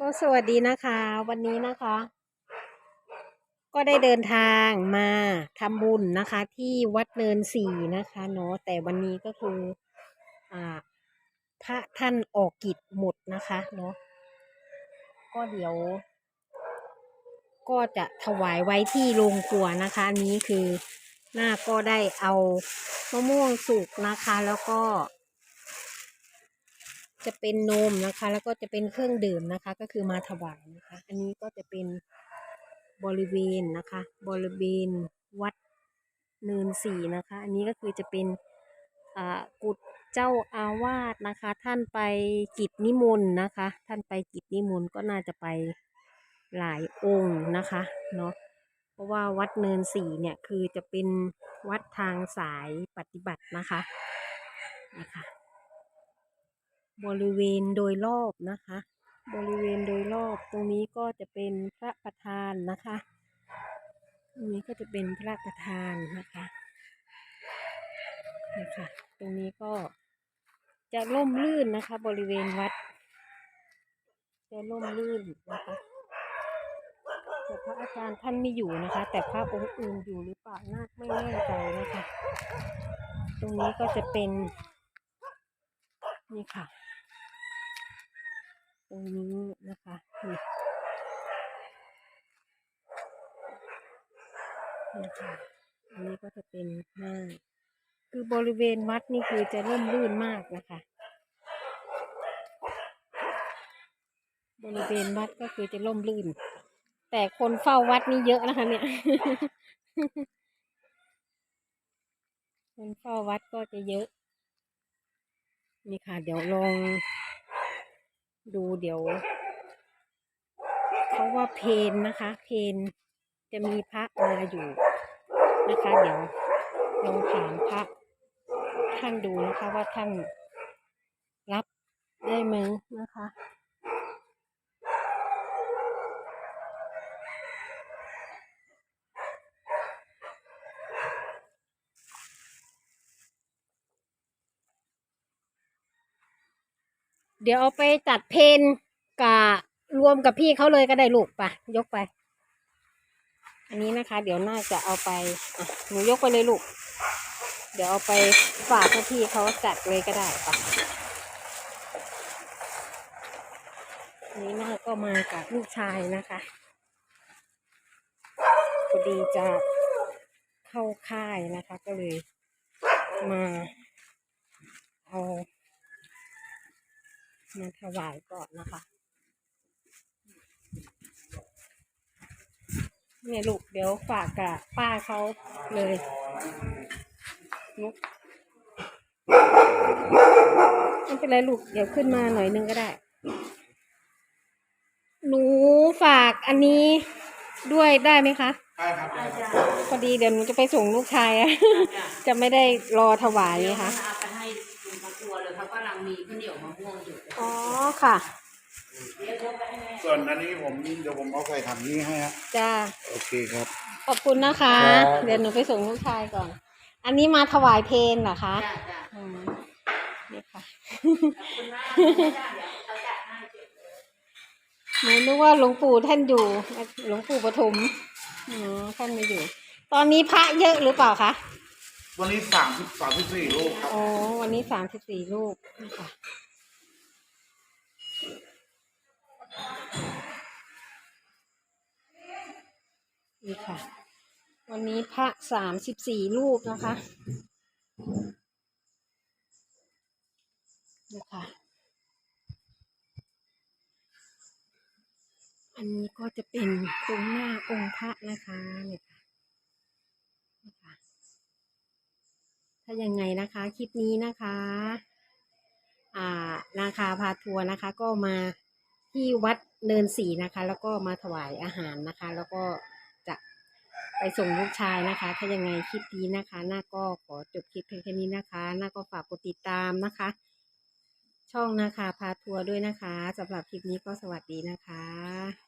ก็สวัสดีนะคะ วันนี้นะคะ ก็ได้เดินทางมาทำบุญนะคะ ที่วัดเนินสี่นะคะเนาะแต่วันนี้ก็คืออ่าพระท่านออกกิจหมดนะคะเนาะก็เดี๋ยว ก็จะถวายไว้ที่โรงครัวนะคะนี้คือหน้าก็ได้เอามะม่วงสุกนะคะ แล้วก็ จะเป็นนมนะคะ แล้วก็จะเป็นเครื่องดื่มนะคะ ก็คือมาถวายนะคะ อันนี้ก็จะเป็นบริเวณนะคะ บริเวณวัดเนินสี่นะคะ อันนี้ก็คือจะเป็นอ่ากุฎเจ้าอาวาสนะคะ ท่านไปกิจนิมนต์นะคะ ท่านไปกิจนิมนต์ก็น่าจะไปหลายองค์นะคะเนาะเพราะว่าวัดเนินสี่เนี่ยคือจะเป็นวัดทางสายปฏิบัตินะคะนะคะ บริเวณโดยรอบนะคะ บริเวณโดยรอบตรงนี้ก็จะเป็นพระประธานนะคะ ตรงนี้ก็จะเป็นพระประธานนะคะนะคะตรงนี้ก็จะร่มรื่นนะคะ บริเวณวัด จะร่มรื่นนะคะแต่พระอาจารย์ท่านไม่อยู่นะคะ แต่พระองค์อื่นอยู่หรือเปล่านาคไม่แน่ใจนะคะ ตรงนี้ก็จะเป็น นี่ค่ะ ตรงนี้นะคะนี่นี่ค่ะ อันนี้ก็จะเป็นหน้า คือบริเวณวัดนี่คือจะร่มรื่นมากนะคะ บริเวณวัดก็คือจะร่มรื่น แต่คนเฝ้าวัดนี่เยอะนะคะ เนี่ย คนเฝ้าวัดก็จะเยอะ นี่ค่ะ เดี๋ยวลองดูเดี๋ยวเขาว่าเพนนะคะ เพนจะมีพระมาอยู่นะคะ เดี๋ยวลองถามพระท่านดูนะคะว่าท่านรับได้ไหมนะคะ เดี๋ยวเอาไปจัดเพนกับรวมกับพี่เขาเลยก็ได้ลูกปะยกไป อันนี้นะคะ เดี๋ยวน่าจะเอาไปหนูยกไปเลยลูก เดี๋ยวเอาไปฝากพี่เขาจัดเลยก็ได้ปะนนี้น่าก็มากับลูกชายนะคะพอดีจะเข้าค่ายนะคะ ก็เลยมาเอา มาถวายก่อนนะคะเนี่ยลูกเดี๋ยวฝากกับป้าเขาเลยนุกไม่เป็นไรลูก เดี๋ยวขึ้นมาหน่อยนึงก็ได้ หนูฝากอันนี้ด้วยได้ไหมคะได้ครับได้ครับพอดีเดี๋ยวหนูจะไปส่งลูกชายอะจะไม่ได้รอถวายเดี๋ไงยวคะ เอาไปให้ลุงตะกัวเลยเขากำลังมีข้าวเหนียวมะม่วงอยู่อ๋อค่ะ เดี๋ยวยกไปให้แม่ ส่วนอันนี้ผมเดี๋ยวผมเอาใส่ถังนี้ให้ฮะจ้าโอเคครับ ขอบคุณนะคะ ครับ เดี๋ยวหนูไปส่งลูกชายก่อน อันนี้มาถวายเพลเหรอคะจ้าจ้าอืมนี่ค่ะ ขอบคุณมากเลยจ้าเดี๋ยวเขาจัดให้เก็บเลยหนูนึกว่าหลวงปู่ท่านอยู่หลวงปู่ปฐมอ๋อท่านไม่อยู่ ตอนนี้พระเยอะหรือเปล่าคะ วันนี้สามสิบสามสิบสี่ลูกครับอ๋อวันนี้สามสิบสี่ลูกนี่ค่ะ นี่ค่ะ วันนี้พระสามสิบสี่ลูกนะคะนี่ค่ะ อันนี้ก็จะเป็นตรงหน้าองค์พระนะคะเนี่ยค่ะนี่ค่ะ ถ้ายังไงนะคะคลิปนี้นะคะ อ่านาคาพาทัวร์นะคะ ก็มาที่วัดเนินสีนะคะ แล้วก็มาถวายอาหารนะคะ แล้วก็จะไปส่งลูกชายนะคะ ถ้ายังไงคลิปนี้นะคะน้าก็ขอจบคลิปเพียงแค่นี้นะคะน้าก็ฝากกดติดตามนะคะ ช่องนาคาพาทัวร์ด้วยนะคะสำหรับคลิปนี้ก็สวัสดีนะคะ